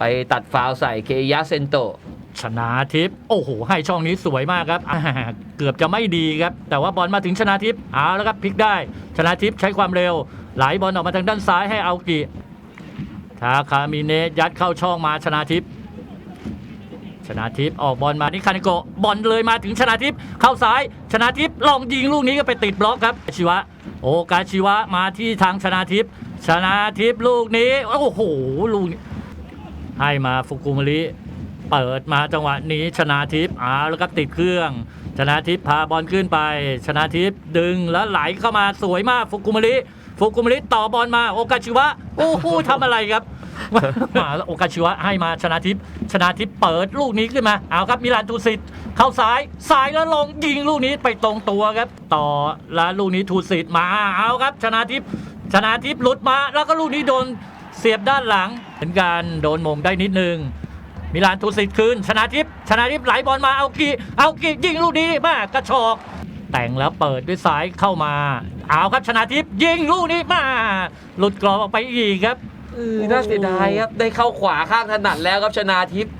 ไปตัดฟาวใส่เคยะเซนโตชนาทิพย์โอ้โห ให้ช่องนี้สวยมากครับอ่าเกือบจะไม่ดีครับ แต่ว่าบอลมาถึงชนาทิพย์เอาแล้วครับพลิกได้ ชนาทิพย์ใช้ความเร็ว ไหลบอลออกมาทางด้านซ้ายให้เอากิทาคามิเนยัดเข้าช่องมาชนาทิพย์ชนาทิพย์ออกบอลมาที่คานิโกะบอลเลยมาถึงชนาทิพย์เข้าซ้าย ชนาทิพย์ลองยิงลูกนี้ก็ไปติดบล็อกครับชิวะ โอกาชิวะมาที่ทางชนาทิพย์ชนาทิพย์ลูกนี้โอ้โหลูกนี้ ให้มาฟุกุมริเปิดมาจังหวะนี้ชนาทิพย์อ้าวแล้วก็ติดเครื่อง ชนาทิพย์พาบอลขึ้นไป ชนาทิพย์ดึงแล้วไหลเข้ามาสวยมากฟุกุมริฟุกุมริต่อบอลมาโอกาชิวะโอ้โหทำอะไรครับมาแล้วโอกาชิวะให้มาชนาทิพย์ชนาทิพย์เปิดลูกนี้ขึ้นมาเอาครับมิลานทูสิตเข้าซ้ายซ้ายแล้วลงยิงลูกนี้ไปตรงตัวครับ ต่อแล้วลูกนี้ทูสิตมาเอาครับ ชนาทิพย์ชนาทิพย์หลุดมาแล้วก็ลูกนี้โดน เสียบด้านหลังเห็นการโดนมงได้นิดนึง มิลานทูสิตคืนชนะทิพย์ชนะทิพย์ไหลบอลมาเอากีเอากียิงลูกนี้มากระชอก แต่งแล้วเปิดด้วยซ้ายเข้ามาเอาครับชนะทิพย์ยิงลูกนี้มา หลุดกรอบออกไปอีกครับ เออน่าเสียดายครับ ได้เข้าขวาข้างถนัดแล้วครับชนาทิพย์